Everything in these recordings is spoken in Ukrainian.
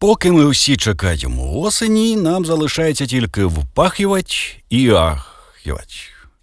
Поки ми всі чекаємо осені, нам залишається тільки впахівати і ахівати.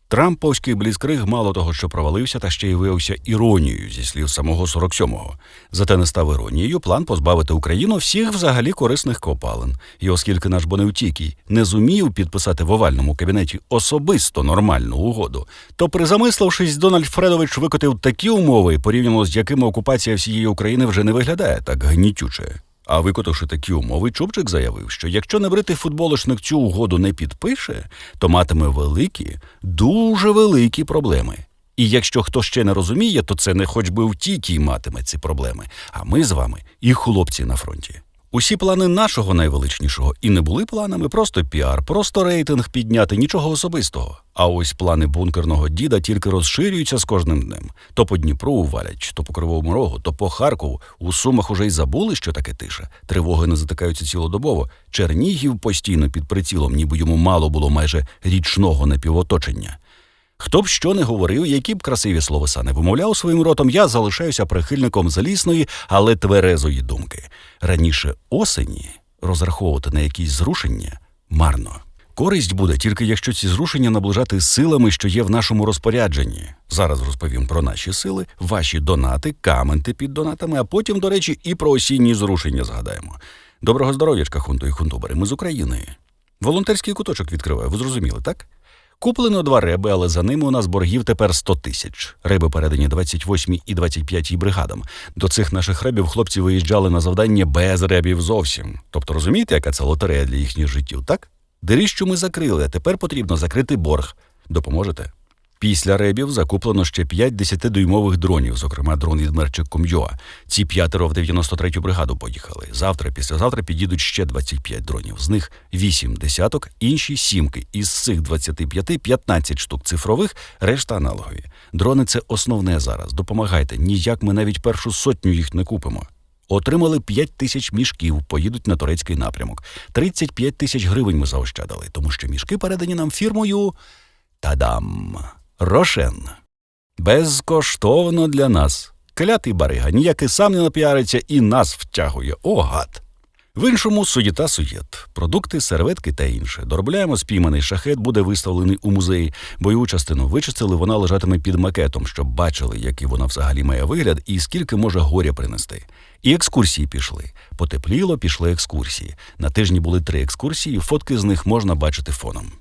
Трамповський бліцкриг мало того, що провалився, та ще й виявився іронією зі слів самого 47-го. Зате не став іронією план позбавити Україну всіх взагалі корисних копалин. І оскільки наш Боневтікій не зумів підписати в овальному кабінеті особисто нормальну угоду, то, призамислившись, Дональд Фредович викотив такі умови, порівняно з якими окупація всієї України вже не виглядає так гнітюче. А викотавши такі умови, Чубчик заявив, що якщо небритий футболочник цю угоду не підпише, то матиме великі, дуже великі проблеми. І якщо хто ще не розуміє, то це не хоч би в тікій матиме ці проблеми, а ми з вами і хлопці на фронті. Усі плани нашого найвеличнішого і не були планами, просто піар, просто рейтинг підняти, нічого особистого. А ось плани бункерного діда тільки розширюються з кожним днем. То по Дніпру увалять, то по Кривому Рогу, то по Харкову. У Сумах уже й забули, що таке тиша. Тривоги не затикаються цілодобово. Чернігів постійно під прицілом, ніби йому мало було майже річного напівоточення. Хто б що не говорив, які б красиві словеса не вимовляв своїм ротом, я залишаюся прихильником залісної, але тверезої думки. Раніше осені розраховувати на якісь зрушення марно. Користь буде тільки якщо ці зрушення наближати силами, що є в нашому розпорядженні. Зараз розповім про наші сили, ваші донати, каменти під донатами, а потім, до речі, і про осінні зрушення згадаємо. Доброго здоров'ячка, хунту і хунтубери. Ми з України. Волонтерський куточок відкриваю, ви зрозуміли, так? Куплено два реби, але за ними у нас боргів тепер 100 тисяч. Реби передані 28 і 25 бригадам. До цих наших ребів хлопці виїжджали на завдання без ребів зовсім. Тобто розумієте, яка це лотерея для їхніх життів, так? Диріщу ми закрили, а тепер потрібно закрити борг. Допоможете? Після ребів закуплено ще 5 10-дюймових дронів, зокрема дрон від Мерчик.com.ua. Ці п'ятеро в 93-ю бригаду поїхали. Завтра, післязавтра підійдуть ще 25 дронів. З них 8 десяток, інші сімки. Із цих 25 – 15 штук цифрових, решта аналогові. Дрони це основне зараз. Допомагайте. Ніяк ми навіть першу сотню їх не купимо. Отримали 5 тисяч мішків, поїдуть на турецький напрямок. 35 тисяч гривень ми заощадили, тому що мішки передані нам фірмою Тадам. Рошен. Безкоштовно для нас. Клятий барига, ніякий сам не напіариться і нас втягує. О, гад. В іншому суєта суєт, продукти, серветки та інше. Доробляємо спійманий шахет, буде виставлений у музеї. Бойову частину вичистили, вона лежатиме під макетом, щоб бачили, який вона взагалі має вигляд і скільки може горя принести. І екскурсії пішли. Потепліло, пішли екскурсії. На тижні були три екскурсії, фотки з них можна бачити фоном.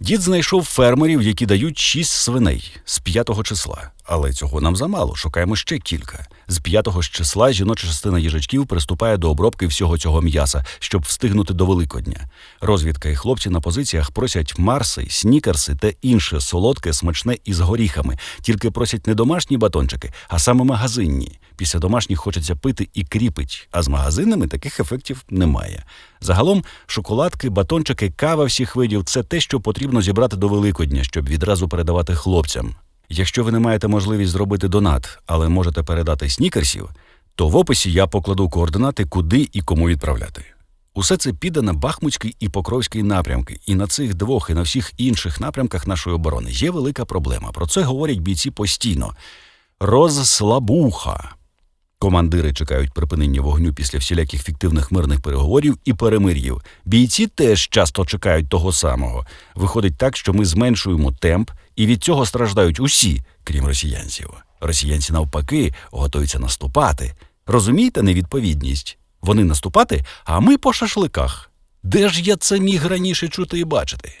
Дід знайшов фермерів, які дають шість свиней з п'ятого числа. Але цього нам замало. Шукаємо ще кілька. З п'ятого ж числа жіноча частина їжачків приступає до обробки всього цього м'яса, щоб встигнути до Великодня. Розвідка і хлопці на позиціях просять марси, снікерси та інше солодке, смачне із горіхами. Тільки просять не домашні батончики, а саме магазинні. Після домашніх хочеться пити і кріпить, а з магазинами таких ефектів немає. Загалом, шоколадки, батончики, кава всіх видів це те, що потрібно зібрати до Великодня, щоб відразу передавати хлопцям. Якщо ви не маєте можливість зробити донат, але можете передати снікерсів, то в описі я покладу координати, куди і кому відправляти. Усе це піде на Бахмутський і Покровський напрямки, і на цих двох, і на всіх інших напрямках нашої оборони є велика проблема. Про це говорять бійці постійно. Розслабуха. Командири чекають припинення вогню після всіляких фіктивних мирних переговорів і перемир'їв. Бійці теж часто чекають того самого. Виходить так, що ми зменшуємо темп, і від цього страждають усі, крім росіянців. Росіянці, навпаки, готуються наступати. Розумієте невідповідність? Вони наступати, а ми по шашликах. Де ж я це міг раніше чути і бачити?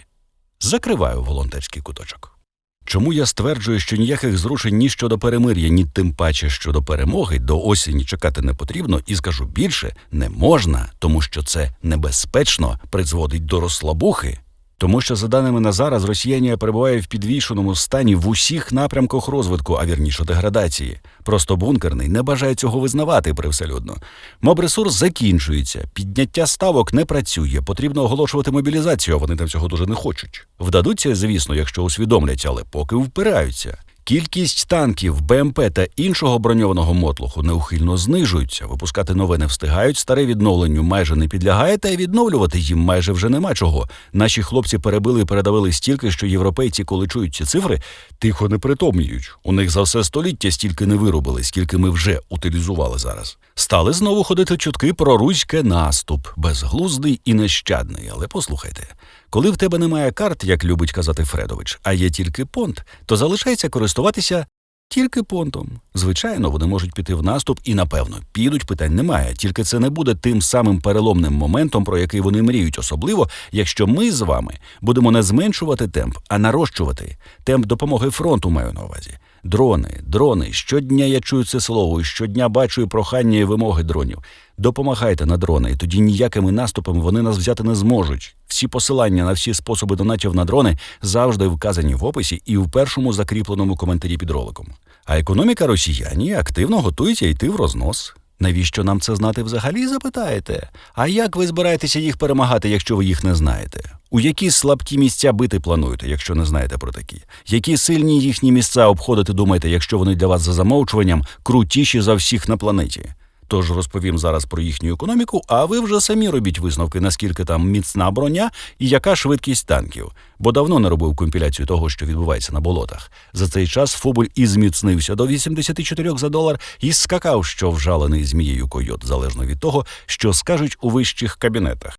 Закриваю волонтерський куточок. Чому я стверджую, що ніяких зрушень ні щодо перемир'я, ні тим паче щодо перемоги до осені чекати не потрібно, і скажу більше не можна, тому що це небезпечно призводить до розслабухи. Тому що, за даними на зараз, Росіянія перебуває в підвішеному стані в усіх напрямках розвитку, а вірніше деградації. Просто бункерний не бажає цього визнавати привселюдно. Мобресурс закінчується, підняття ставок не працює. Потрібно оголошувати мобілізацію. а Вони там цього дуже не хочуть. Вдадуться, звісно, якщо усвідомлять, але поки впираються. Кількість танків, БМП та іншого броньованого мотлуху неухильно знижується. Випускати нове не встигають, старе відновленню майже не підлягає, та й відновлювати їм майже вже нема чого. Наші хлопці перебили і передавили стільки, що європейці, коли чують ці цифри, тихо не притомнюють. У них за все століття стільки не виробили, скільки ми вже утилізували зараз. Стали знову ходити чутки про руське наступ, безглуздий і нещадний. Але послухайте, коли в тебе немає карт, як любить казати Фредович, а є тільки понт, то залишається користуватися тільки понтом. Звичайно, вони можуть піти в наступ і, напевно, підуть, питань немає. Тільки це не буде тим самим переломним моментом, про який вони мріють, особливо, якщо ми з вами будемо не зменшувати темп, а нарощувати темп допомоги фронту, маю на увазі. Дрони, дрони. Щодня я чую це слово, і щодня бачу і прохання і вимоги дронів. Допомагайте на дрони, і тоді ніякими наступами вони нас взяти не зможуть. Всі посилання на всі способи донатів на дрони завжди вказані в описі і в першому закріпленому коментарі під роликом. А економіка росіяні активно готується йти в рознос. Навіщо нам це знати взагалі? Запитаєте? А як ви збираєтеся їх перемагати, якщо ви їх не знаєте? У які слабкі місця бити плануєте, якщо не знаєте про такі? Які сильні їхні місця обходити думаєте, якщо вони для вас за замовчуванням крутіші за всіх на планеті? Тож розповім зараз про їхню економіку, а ви вже самі робіть висновки, наскільки там міцна броня і яка швидкість танків. Бо давно не робив компіляцію того, що відбувається на болотах. За цей час Фобуль і зміцнився до 84 за долар і скакав, що вжалений змією койот, залежно від того, що скажуть у вищих кабінетах.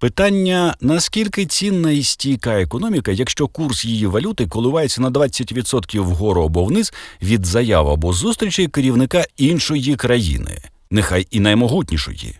Питання наскільки цінна і стійка економіка, якщо курс її валюти коливається на 20% вгору або вниз від заяв або зустрічей керівника іншої країни, нехай і наймогутнішої.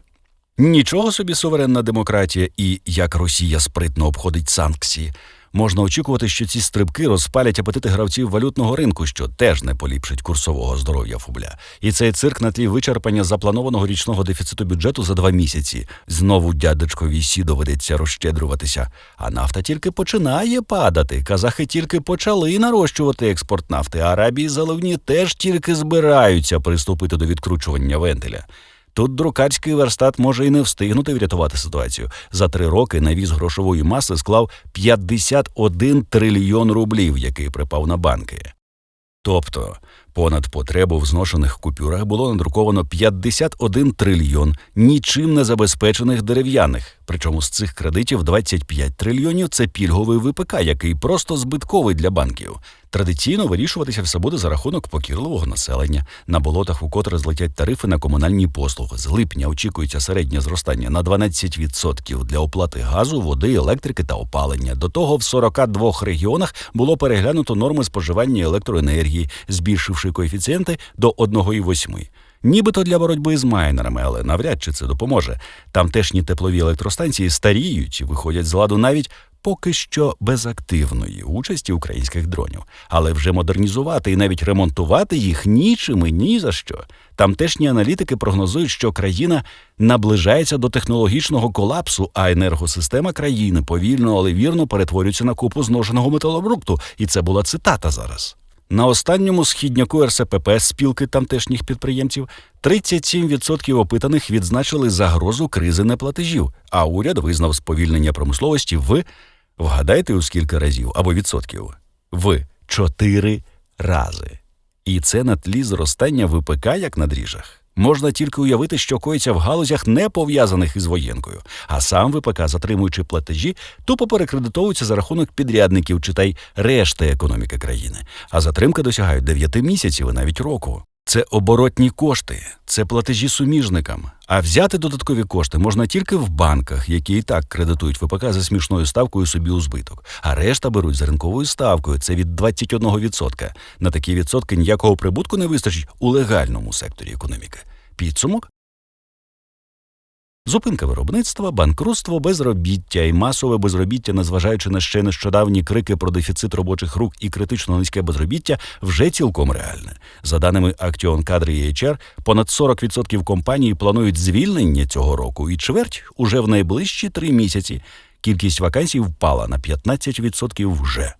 Нічого собі суверенна демократія і як Росія спритно обходить санкції. Можна очікувати, що ці стрибки розпалять апетити гравців валютного ринку, що теж не поліпшить курсового здоров'я фубля. І цей цирк на тлі вичерпання запланованого річного дефіциту бюджету за два місяці. Знову дядечкові сі доведеться розщедруватися. А нафта тільки починає падати. Казахи тільки почали нарощувати експорт нафти. Арабії заливні теж тільки збираються приступити до відкручування вентиля. Тут друкарський верстат може і не встигнути врятувати ситуацію. За три роки навіз грошової маси склав 51 трильйон рублів, який припав на банки. Тобто понад потребу в зношених купюрах було надруковано 51 трильйон нічим не забезпечених дерев'яних. Причому з цих кредитів 25 трильйонів це пільговий ВПК, який просто збитковий для банків. Традиційно вирішуватися все буде за рахунок покірливого населення. На болотах укотре злетять тарифи на комунальні послуги. З липня очікується середнє зростання на 12% для оплати газу, води, електрики та опалення. До того в 42 регіонах було переглянуто норми споживання електроенергії, збільшивши коефіцієнти до 1,8. Нібито для боротьби з майнерами, але навряд чи це допоможе. Тамтешні теплові електростанції старіють і виходять з ладу навіть поки що без активної участі українських дронів, але вже модернізувати і навіть ремонтувати їх нічим і ні за що. Тамтешні аналітики прогнозують, що країна наближається до технологічного колапсу, а енергосистема країни повільно, але вірно перетворюється на купу зношеного металобрукту. І це була цитата зараз. На останньому східняку РСПП спілки тамтешніх підприємців 37% опитаних відзначили загрозу кризи неплатежів, а уряд визнав сповільнення промисловості в вгадайте у скільки разів або відсотків в 4 рази. І це на тлі зростання ВПК як на дріжах. Можна тільки уявити, що коїться в галузях, не пов'язаних із воєнкою, а сам ВПК, затримуючи платежі, тупо перекредитовується за рахунок підрядників, читай решти економіки країни. А затримки досягають 9 місяців і навіть року. Це оборотні кошти, це платежі суміжникам. А взяти додаткові кошти можна тільки в банках, які і так кредитують ВПК за смішною ставкою собі у збиток. А решта беруть за ринковою ставкою. Це від 21%. На такі відсотки ніякого прибутку не вистачить у легальному секторі економіки. Підсумок Зупинка виробництва, банкрутство, безробіття і масове безробіття, незважаючи на ще нещодавні крики про дефіцит робочих рук і критично низьке безробіття, вже цілком реальне. За даними Action Cadre і HR, понад 40% компаній планують звільнення цього року, і чверть уже в найближчі три місяці. Кількість вакансій впала на 15% вже.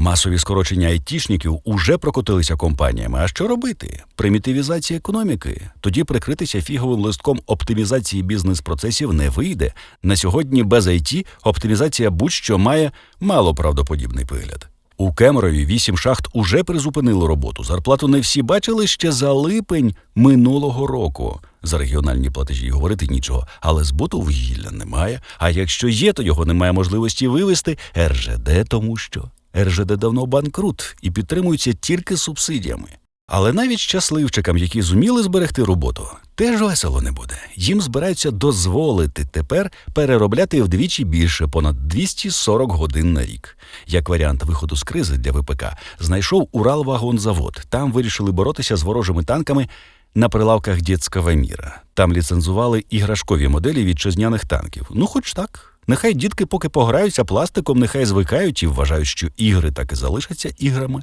Масові скорочення айтішників уже прокотилися компаніями. А що робити? Примітивізація економіки. Тоді прикритися фіговим листком оптимізації бізнес-процесів не вийде. На сьогодні без IT оптимізація будь-що має малоправдоподібний вигляд. У Кемерові вісім шахт уже призупинили роботу. Зарплату не всі бачили ще за липень минулого року. За регіональні платежі говорити нічого, але збуту вугілля немає. А якщо є, то його немає можливості вивести. РЖД тому що РЖД давно банкрут і підтримується тільки субсидіями. Але навіть щасливчикам, які зуміли зберегти роботу, теж весело не буде. Їм збираються дозволити тепер переробляти вдвічі більше, понад 240 годин на рік. Як варіант виходу з кризи для ВПК, знайшов Уралвагонзавод. Там вирішили боротися з ворожими танками на прилавках дітського міра. Там ліцензували іграшкові моделі вітчизняних танків. Ну, хоч так. Нехай дітки поки пограються пластиком, нехай звикають і вважають, що ігри так і залишаться іграми.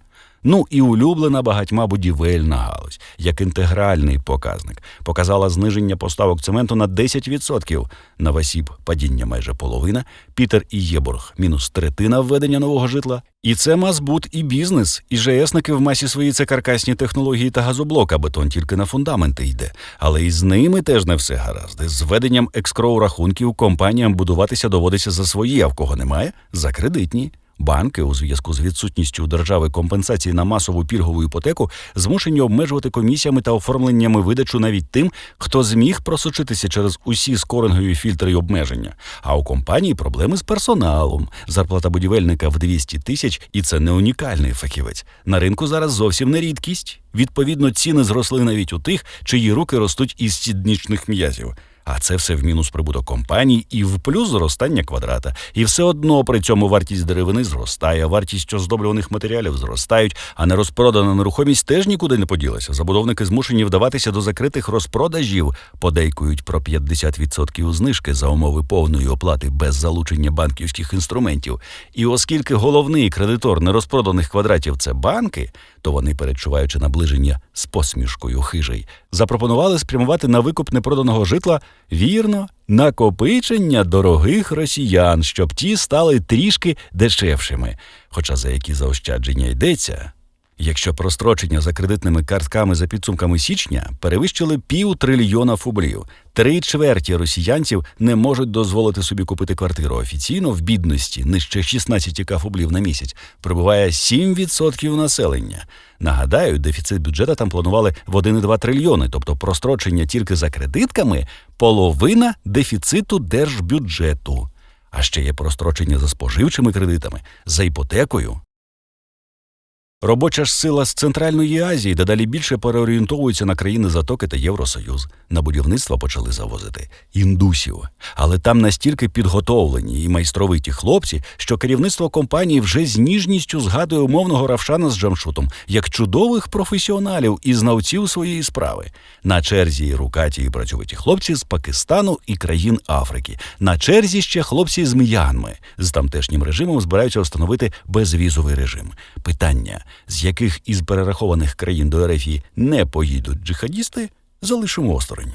Ну і улюблена багатьма будівельна галузь, як інтегральний показник, показала зниження поставок цементу на 10%. Новосіб падіння майже половина, Пітер і Єборг мінус третина введення нового житла. І це Мазбут і бізнес. І ЖСники в масі свої це каркасні технології та газоблок, а бетон тільки на фундаменти йде. Але і з ними теж не все гаразд. З введенням екскроу рахунків компаніям будуватися доводиться за свої, а в кого немає за кредитні. Банки у зв'язку з відсутністю держави компенсації на масову пільгову іпотеку змушені обмежувати комісіями та оформленнями видачу навіть тим, хто зміг просочитися через усі скорингові фільтри й обмеження. А у компанії проблеми з персоналом. Зарплата будівельника в 200 тисяч, і це не унікальний фахівець. На ринку зараз зовсім не рідкість. Відповідно, ціни зросли навіть у тих, чиї руки ростуть із сіднічних м'язів. А це все в мінус прибуток компаній і в плюс зростання квадрата. І все одно при цьому вартість деревини зростає, вартість оздоблюваних матеріалів зростають, а нерозпродана нерухомість теж нікуди не поділася. Забудовники змушені вдаватися до закритих розпродажів, подейкують про 50% знижки за умови повної оплати без залучення банківських інструментів. І оскільки головний кредитор нерозпроданих квадратів це банки, то вони, перечуваючи наближення з посмішкою хижий, запропонували спрямувати на викуп непроданого житла вірно накопичення дорогих росіян, щоб ті стали трішки дешевшими. Хоча за які заощадження йдеться. Якщо прострочення за кредитними картками за підсумками січня перевищили пів трильйона фублів, три чверті росіянців не можуть дозволити собі купити квартиру. Офіційно в бідності нижче 16 фублів на місяць прибуває 7% населення. Нагадаю, дефіцит бюджету там планували в 1,2 трильйони, тобто прострочення тільки за кредитками половина дефіциту держбюджету. А ще є прострочення за споживчими кредитами, за іпотекою. Робоча ж сила з Центральної Азії дедалі більше переорієнтовується на країни Затоки та Євросоюз. На будівництво почали завозити індусів. Але там настільки підготовлені і майстровиті хлопці, що керівництво компанії вже з ніжністю згадує умовного Равшана з Джамшутом як чудових професіоналів і знавців своєї справи. На черзі рукаті і працьовиті хлопці з Пакистану і країн Африки. На черзі ще хлопці з М'янми. З тамтешнім режимом збираються встановити безвізовий режим. Питання з яких із перерахованих країн до Ерефії не поїдуть джихадісти, залишимо осторонь.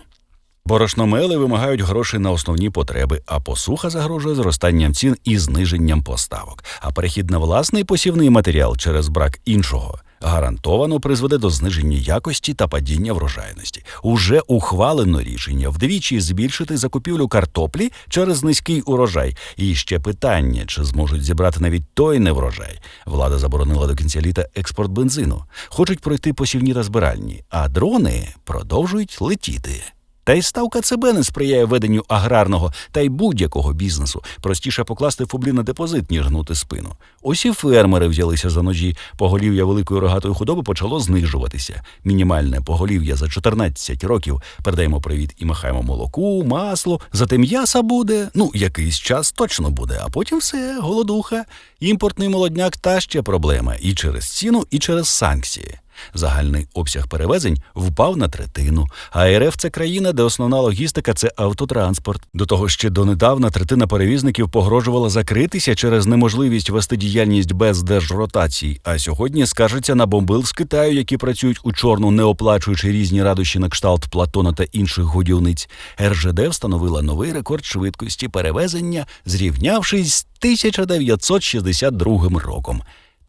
Борошномели вимагають грошей на основні потреби, а посуха загрожує зростанням цін і зниженням поставок. А перехід на власний посівний матеріал через брак іншого гарантовано призведе до зниження якості та падіння врожайності. Уже ухвалено рішення вдвічі збільшити закупівлю картоплі через низький урожай. І ще питання, чи зможуть зібрати навіть той неврожай. Влада заборонила до кінця літа експорт бензину. Хочуть пройти посівні та збиральні, а дрони продовжують летіти. Та й ставка ЦБ не сприяє веденню аграрного та й будь-якого бізнесу. Простіше покласти фублі на депозит, ніж гнути спину. Ось і фермери взялися за ножі. Поголів'я великої рогатої худоби почало знижуватися. Мінімальне поголів'я за 14 років. Передаємо привіт і махаємо молоку, масло. Зате м'яса буде. Ну, якийсь час точно буде, а потім все, голодуха. Імпортний молодняк та ще проблема і через ціну, і через санкції. Загальний обсяг перевезень впав на третину. А РФ це країна, де основна логістика це автотранспорт. До того ще донедавна третина перевізників погрожувала закритися через неможливість вести діяльність без держротацій. А сьогодні скаржаться на бомбил з Китаю, які працюють у чорну, не оплачуючи різні радощі на кшталт Платона та інших годівниць. РЖД встановила новий рекорд швидкості перевезення, зрівнявшись з 1962 роком.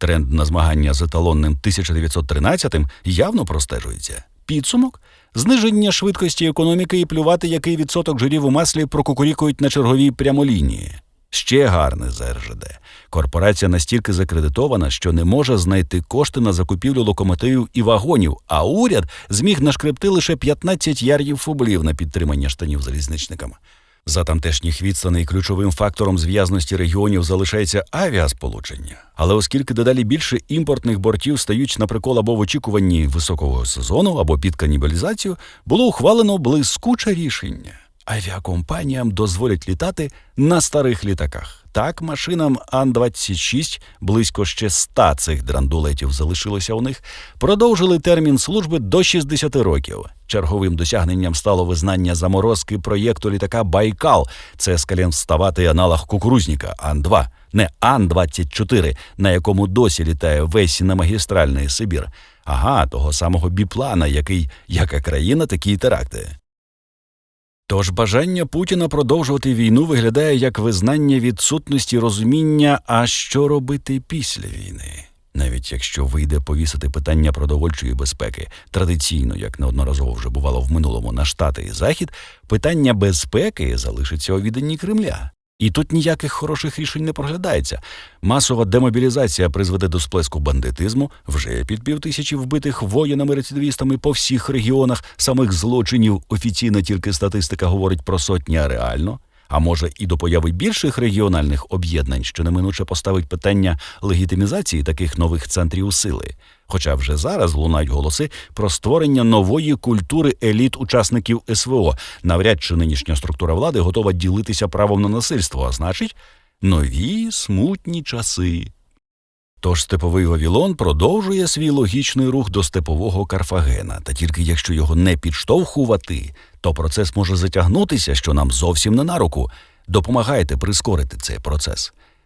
Тренд на змагання з еталонним 1913-м явно простежується. Підсумок зниження швидкості економіки і плювати, який відсоток жирів у маслі прокукурікують на черговій прямолінії. Ще гарне з РЖД. Корпорація настільки закредитована, що не може знайти кошти на закупівлю локомотивів і вагонів, а уряд зміг нашкребти лише 15 ярдів фублів на підтримання штанів залізничниками. За тамтешніх відстаней ключовим фактором зв'язності регіонів залишається авіасполучення. Але оскільки дедалі більше імпортних бортів стають на прикол або в очікуванні високого сезону, або під канібалізацію, було ухвалено блискуче рішення. Авіакомпаніям дозволять літати на старих літаках. Так, машинам Ан-26, близько ще 100 цих драндулетів залишилося у них, продовжили термін служби до 60 років. Черговим досягненням стало визнання заморозки проєкту літака Байкал. Це скалємставатий аналог кукурузніка Ан-2, не Ан-24, на якому досі літає весь немагістральний Сибір. Ага, того самого біплана, який яка країна, такі й теракти. Тож бажання Путіна продовжувати війну виглядає як визнання відсутності розуміння, а що робити після війни. Навіть якщо вийде повісити питання продовольчої безпеки, традиційно, як неодноразово вже бувало в минулому на Штати і Захід, питання безпеки залишиться у відданні Кремля. І тут ніяких хороших рішень не проглядається. Масова демобілізація призведе до сплеску бандитизму, вже під півтисячі вбитих воїнами-рецидивістами по всіх регіонах самих злочинів. Офіційна тільки статистика говорить про сотні, а реально. А може і до появи більших регіональних об'єднань, що неминуче поставить питання легітимізації таких нових центрів сили. Хоча вже зараз лунають голоси про створення нової культури еліт учасників СВО. Навряд чи нинішня структура влади готова ділитися правом на насильство, а значить, нові смутні часи. Тож степовий Вавілон продовжує свій логічний рух до степового Карфагена, та тільки якщо його не підштовхувати, то процес може затягнутися, що нам зовсім не на руку. Допомагайте прискорити цей процес.